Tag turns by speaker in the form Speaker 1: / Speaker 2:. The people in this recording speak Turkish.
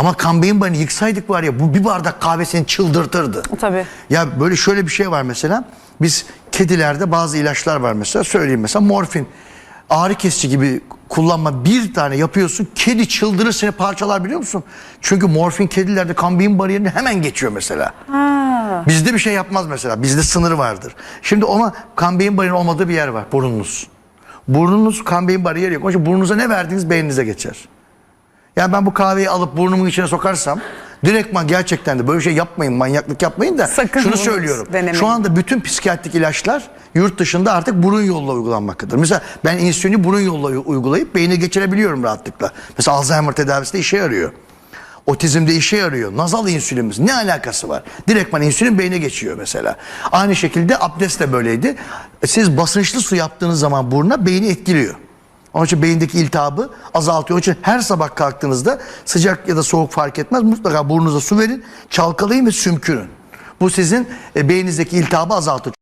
Speaker 1: Ama kan beyin barını yıksaydık var ya bu bir bardak kahve seni çıldırtırdı.
Speaker 2: Tabii.
Speaker 1: Ya böyle şöyle bir şey var mesela. Biz kedilerde bazı ilaçlar var mesela. Söyleyeyim mesela morfin. Ağrı kesici gibi kullanma bir tane yapıyorsun. Kedi çıldırır seni parçalar biliyor musun? Çünkü morfin kedilerde kan beyin bariyerini hemen geçiyor mesela. Bizde bir şey yapmaz mesela. Bizde sınır vardır. Şimdi ona kan beyin bariyeri olmadığı bir yer var. Burnunuz. Burnunuz kan beyin bariyeri yok. Onun için burnunuza ne verdiğiniz beyninize geçer. Yani ben bu kahveyi alıp burnumun içine sokarsam direktman gerçekten de böyle şey yapmayın, manyaklık yapmayın da
Speaker 2: Sakın
Speaker 1: şunu söylüyorum.
Speaker 2: denemeyin.
Speaker 1: Şu anda bütün psikiyatrik ilaçlar yurt dışında artık burun yolla uygulanmaktadır. Mesela ben insülini burun yolla uygulayıp beyni geçirebiliyorum rahatlıkla. Mesela Alzheimer tedavisinde işe yarıyor. Otizmde işe yarıyor. Nazal insülinimiz ne alakası var? Direktman insülin beyne geçiyor mesela. Aynı şekilde abdest de böyleydi. Siz basınçlı su yaptığınız zaman buruna beyni etkiliyor. Onun için beyindeki iltihabı azaltıyor. Onun için her sabah kalktığınızda sıcak ya da soğuk fark etmez. Mutlaka burnunuza su verin, çalkalayın ve sümkürün. Bu sizin e, beyninizdeki iltihabı azaltır.